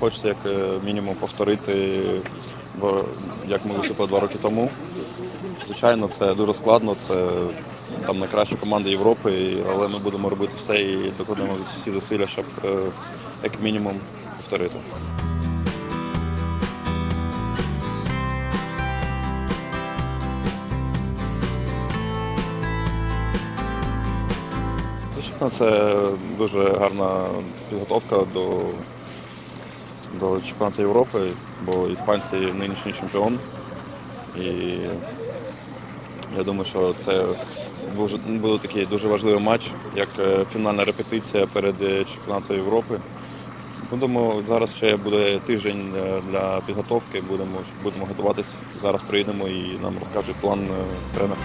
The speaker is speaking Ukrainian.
хочеться як е, мінімум повторити, як ми виступили два роки тому. Звичайно, це дуже складно, це там найкраща команда Європи, але ми будемо робити все і докладемо всі зусилля, щоб е, як мінімум повторити. Звичайно, це дуже гарна підготовка до, до чемпіонату Європи, бо іспанці нинішній чемпіон. І я думаю, що це буде, такий дуже важливий матч, як е, фінальна репетиція перед е, чемпіонатом Європи. Будемо зараз ще буде тиждень е, для підготовки. Будемо будемо готуватись. Зараз приїдемо і нам розкажуть план е, тренер.